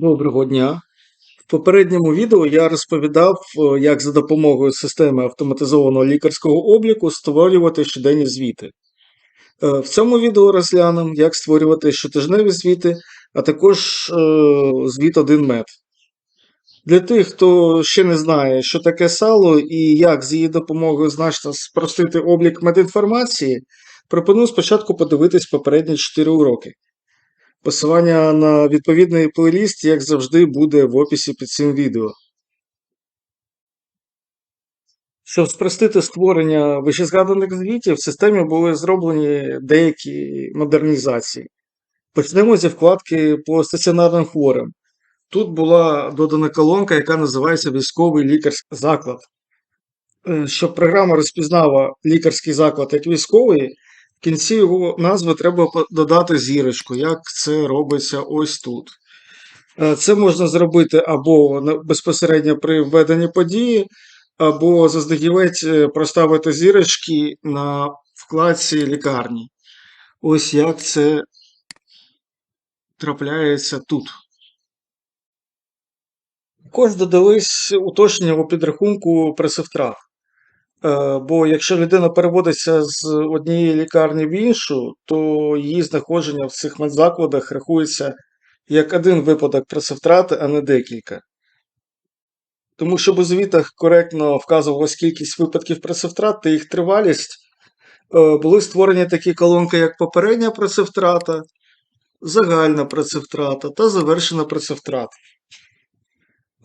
Доброго дня. В попередньому відео я розповідав, е, як за допомогою системи автоматизованого лікарського обліку створювати щоденні звіти. Е, В цьому відео розглянемо, як створювати щотижневі звіти, а також е, звіт 1 мед. Для тих, хто ще не знає, що таке сало і як з її допомогою значно спростити облік медінформації, пропоную спочатку подивитись попередні 4 уроки. Посилання на відповідний плейліст, як завжди, буде в описі під цим відео. Щоб спростити створення вищезгаданих звітів, в системі були зроблені деякі модернізації. Почнемо зі вкладки по стаціонарним хворим. Тут була додана колонка, яка називається Військовий лікарський заклад. Е, Щоб програма розпізнала лікарський заклад як військовий, в кінці його назви треба додати зірочку, як це робиться ось тут. Е, Це можна зробити або безпосередньо при введенні події, або заздалегідь е, проставити зірочки на вкладці лікарні. Ось як це трапляється тут. Також додались уточнення у підрахунку пресивтрат. Е, Бо якщо людина переводиться з однієї лікарні в іншу, то її знаходження в цих медзакладах рахується як один випадок пресовтрати, а не декілька. Тому щоб у звітах коректно вказувалась кількість випадків працевтрат та їх тривалість, е, були створені такі колонки, як попередня працевтрата, загальна працевтрата та завершена працевтрата.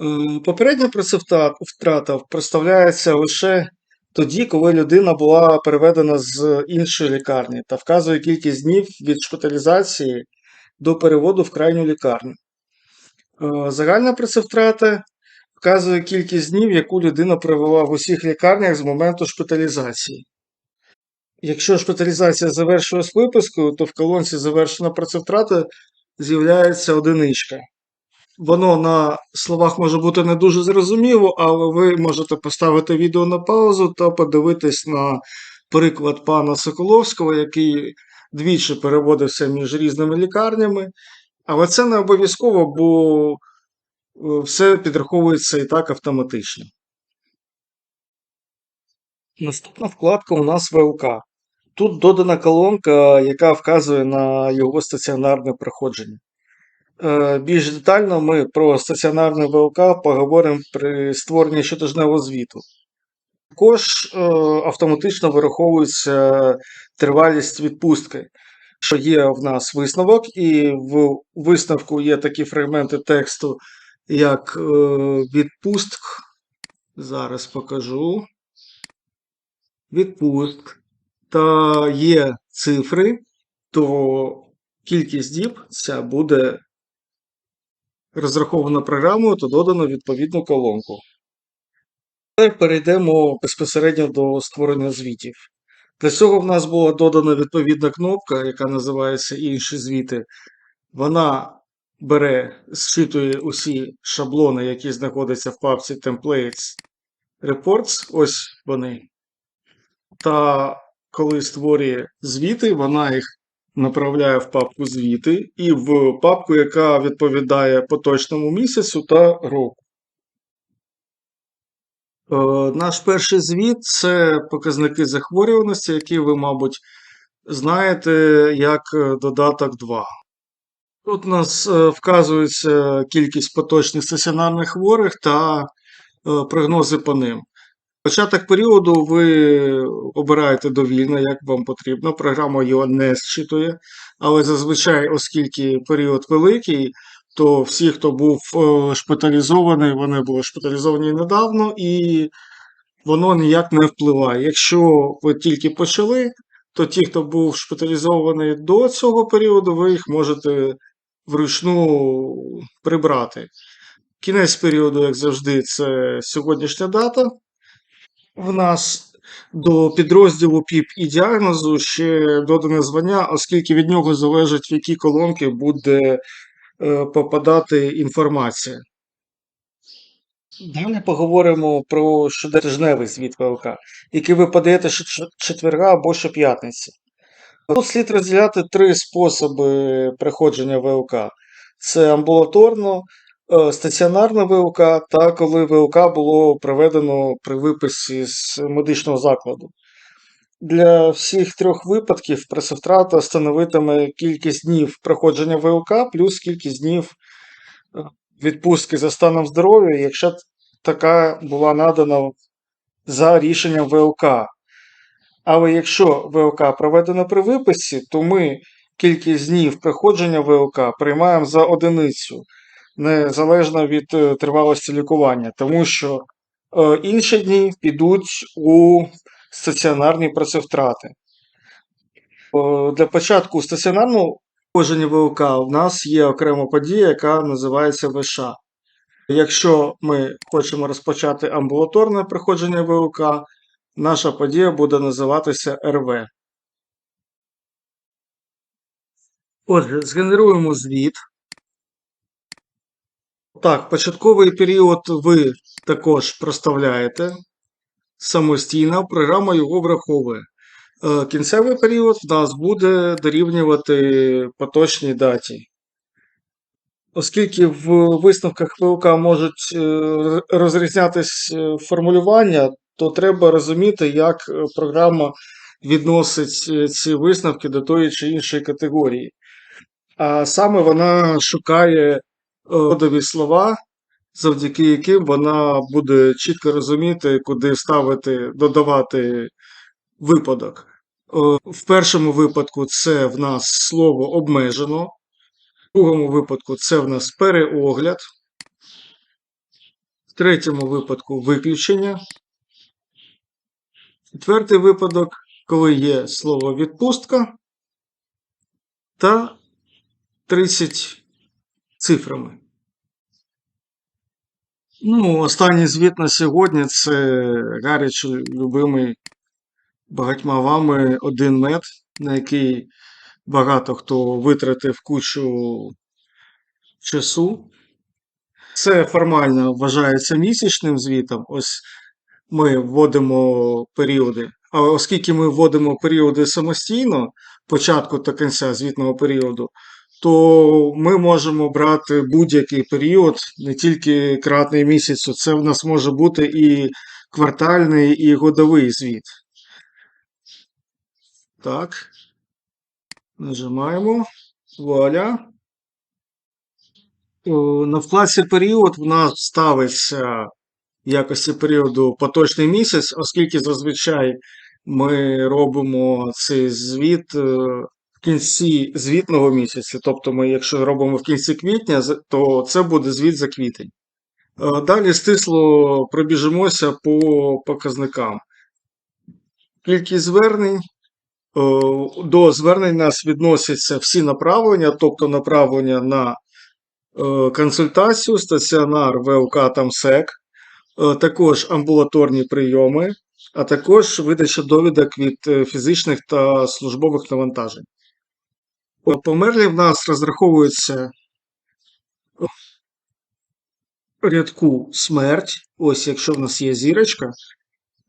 Е, Попередня працевтрата проставляється лише тоді, коли людина була переведена з іншої лікарні та вказує кількість днів від шпиталізації до переводу в крайню лікарню. Е, Загальна працевтрата вказує кількість днів, яку людина провела в усіх лікарнях з моменту шпиталізації. Якщо шпиталізація завершилась випискою, то в колонці завершена працевтрата з'являється одиничка. Воно на словах може бути не дуже зрозуміло, але ви можете поставити відео на паузу та подивитись на приклад пана Соколовського, який двічі переводився між різними лікарнями. Але це не обов'язково, бо е, все підраховується і так автоматично. Наступна вкладка у нас ВЛК. Тут додана колонка, яка вказує на його стаціонарне проходження. Е, Більш детально ми про стаціонарне ВЛК поговоримо при створенні щотижневого звіту. Також е, автоматично вираховується тривалість відпустки, що є в нас висновок, і в висновку є такі фрагменти тексту, як е, відпустк. Зараз покажу. Відпустк. Та є цифри, то кількість діб ця буде розрахована програмою та додано відповідну колонку. Тепер перейдемо безпосередньо до створення звітів. Для цього в нас була додана відповідна кнопка, яка називається Інші звіти. Вона бере, зчитує усі шаблони, які знаходяться в папці Templates Reports. Ось вони. Та коли створює звіти, вона їх направляє в папку звіти і в папку, яка відповідає поточному місяцю та року. Е, Наш перший звіт це показники захворюваності, які ви, мабуть, знаєте як е, додаток 2. Тут у нас е, вказується кількість поточних стаціонарних хворих та прогнози по ним. Початок періоду ви обираєте довільно, як вам потрібно. Програма його не зчитує, але зазвичай, оскільки період великий, то всі, хто був е, шпиталізований, вони були шпиталізовані недавно, і воно ніяк не впливає. Якщо ви тільки почали, то ті, хто був шпиталізований до цього періоду, ви їх можете вручну прибрати. Кінець періоду, як завжди, це сьогоднішня дата. В нас до підрозділу ПІП і діагнозу ще додане звання, оскільки від нього залежить, в які колонки буде е, попадати інформація. Далі поговоримо про щотижневий звіт ВЛК, який ви подаєте щочетверга або щоп'ятниці. Тут слід розділяти три способи приходження ВЛК. це амбулаторно, е, стаціонарне ВЛК та коли ВЛК було проведено при виписі з медичного закладу. Для всіх трьох випадків пресовтрата становитиме кількість днів проходження ВЛК плюс кількість днів е, відпустки за станом здоров'я, якщо така була надана за рішенням ВЛК. Але якщо ВЛК проведено при виписі, то ми кількість днів проходження ВЛК приймаємо за одиницю, незалежно від е, тривалості лікування, тому що е, інші дні підуть у стаціонарні працевтрати. Е, Для початку стаціонарного проходження ВЛК у нас є окрема подія, яка називається ВШ. Якщо ми хочемо розпочати амбулаторне проходження ВЛК, наша подія буде називатися РВ. Отже, згенеруємо звіт. Так, початковий період ви також проставляєте самостійно, програма його враховує. Е, Кінцевий період в нас буде дорівнювати поточній даті. Оскільки в висновках ВЛК можуть е, розрізнятись е, формулювання, то треба розуміти, як програма відносить ці висновки до тої чи іншої категорії. А саме вона шукає кодові слова, завдяки яким вона буде чітко розуміти, куди ставити, додавати випадок. Е, В першому випадку це в нас слово обмежено, в другому випадку це в нас переогляд, в третьому випадку виключення. Четвертий випадок, коли є слово відпустка та 30 цифрами. Ну, останній звіт на сьогодні це гаряче любимий багатьма вами один мед, на який багато хто витратив кучу часу. Це формально вважається місячним звітом. Ось ми вводимо періоди. А оскільки ми вводимо періоди самостійно, початку та кінця звітного періоду, то ми можемо брати будь-який період, не тільки кратний місяцю. Це в нас може бути і квартальний, і годовий звіт. Так. Нажимаємо. Вуаля. На вкладці період в нас ставиться в якості періоду поточний місяць, оскільки зазвичай ми робимо цей звіт е, кінці звітного місяця. Тобто, ми, якщо робимо в кінці квітня, то це буде звіт за квітень. Е, Далі стисло пробіжимося по показникам. Кількість звернень. Е, До звернень нас відносяться всі направлення, тобто направлення на е, консультацію, стаціонар, ВЛК та МСЕК, е, також амбулаторні прийоми, а також видача довідок від фізичних та службових навантажень. Померлі в нас розраховуються рядку смерть. Ось якщо в нас є зірочка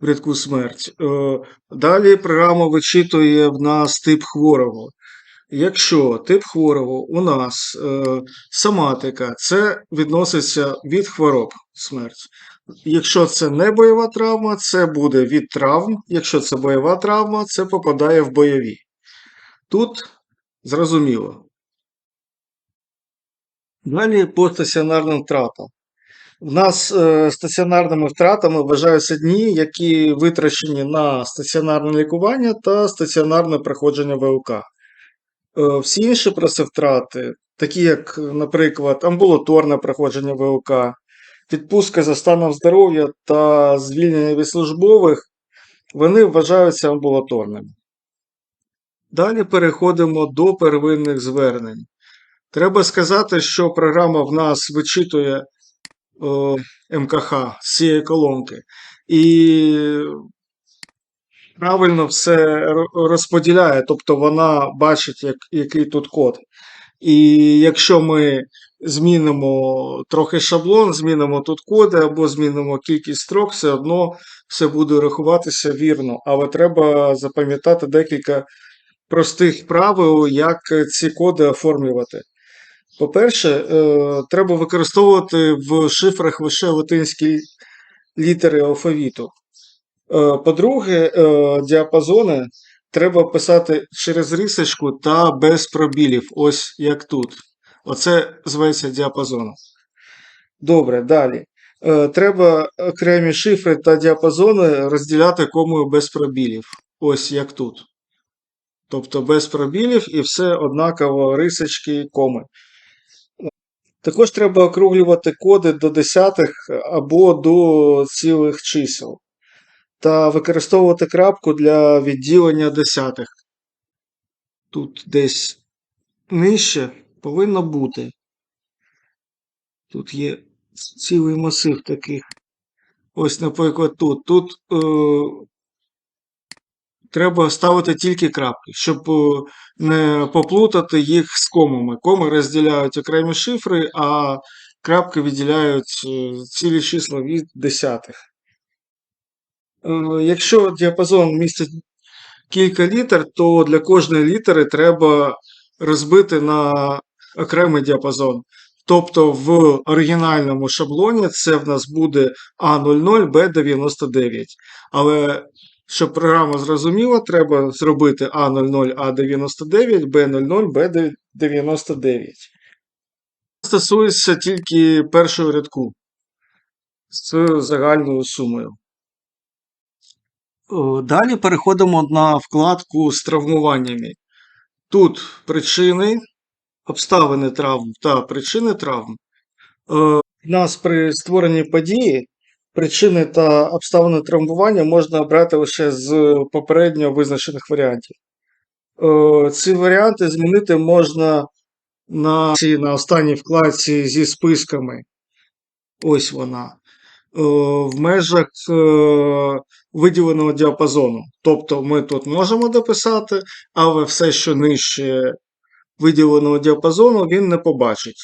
в рядку смерть. Е, Далі програма вичитує в нас тип хворого. Якщо тип хворого у нас е, соматика, це відноситься від хвороб смерть. Якщо це не бойова травма, це буде від травм. Якщо це бойова травма, це попадає в бойові. Тут зрозуміло. Далі по стаціонарним втратам. В нас е, стаціонарними втратами вважаються дні, які витрачені на стаціонарне лікування та стаціонарне проходження ВЛК. Е, Всі інші працевтрати, такі як, наприклад, амбулаторне проходження ВЛК, відпустка за станом здоров'я та звільнення від службових, вони вважаються амбулаторними. Далі переходимо до первинних звернень. Треба сказати, що програма в нас вичитує о, МКХ з цієї колонки. І правильно все розподіляє, тобто вона бачить, як, який тут код. І якщо ми змінимо трохи шаблон, змінимо тут коди або змінимо кількість строк, все одно все буде рахуватися вірно. Але треба запам'ятати декілька простих правил, як ці коди оформлювати. По-перше, е, треба використовувати в шифрах лише латинські літери алфавіту. Е, По-друге, е, діапазони треба писати через рисочку та без пробілів, ось як тут. Оце зветься діапазоном. Добре, далі. Треба окремі шифри та діапазони розділяти комою без пробілів. Ось як тут. Тобто без пробілів і все однаково рисочки, коми. Також треба округлювати коди до десятих або до цілих чисел. Та використовувати крапку для відділення десятих. Тут десь нижче повинно бути. Тут є цілий масив таких. Ось, наприклад, тут. Тут е, треба ставити тільки крапки, щоб е, не поплутати їх з комами. Коми розділяють окремі шифри, а крапки відділяють е, цілі числа від десятих. Е, Якщо діапазон містить кілька літер, то для кожної літери треба розбити на окремий діапазон. Тобто в оригінальному шаблоні це в нас буде А00, Б99. Але щоб програма зрозуміла, треба зробити А00, А99, Б00, Б99. Стосується тільки першого рядку з загальною сумою. Далі переходимо на вкладку з травмуваннями. Тут причини, обставини травм та причини травм. Е, У нас при створенні події причини та обставини травмування можна обрати лише з попередньо визначених варіантів. Е, Ці варіанти змінити можна на, на останній вкладці зі списками. Ось вона. Е, В межах е, виділеного діапазону. Тобто ми тут можемо дописати, але все, що нижче виділеного діапазону, він не побачить.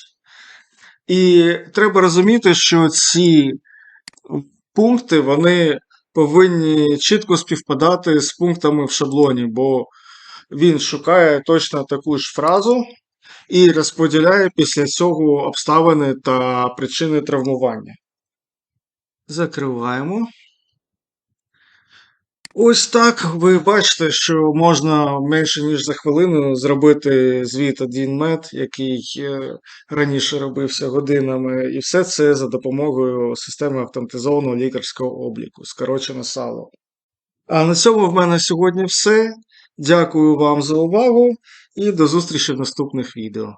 І треба розуміти, що ці пункти вони повинні чітко співпадати з пунктами в шаблоні, бо він шукає точно таку ж фразу і розподіляє після цього обставини та причини травмування. Закриваємо. Ось так ви бачите, що можна менше ніж за хвилину зробити звіт 1 мед, який е, раніше робився годинами, і все це за допомогою системи автоматизованого лікарського обліку, скорочено сало. А на цьому в мене сьогодні все. Дякую вам за увагу і до зустрічі в наступних відео.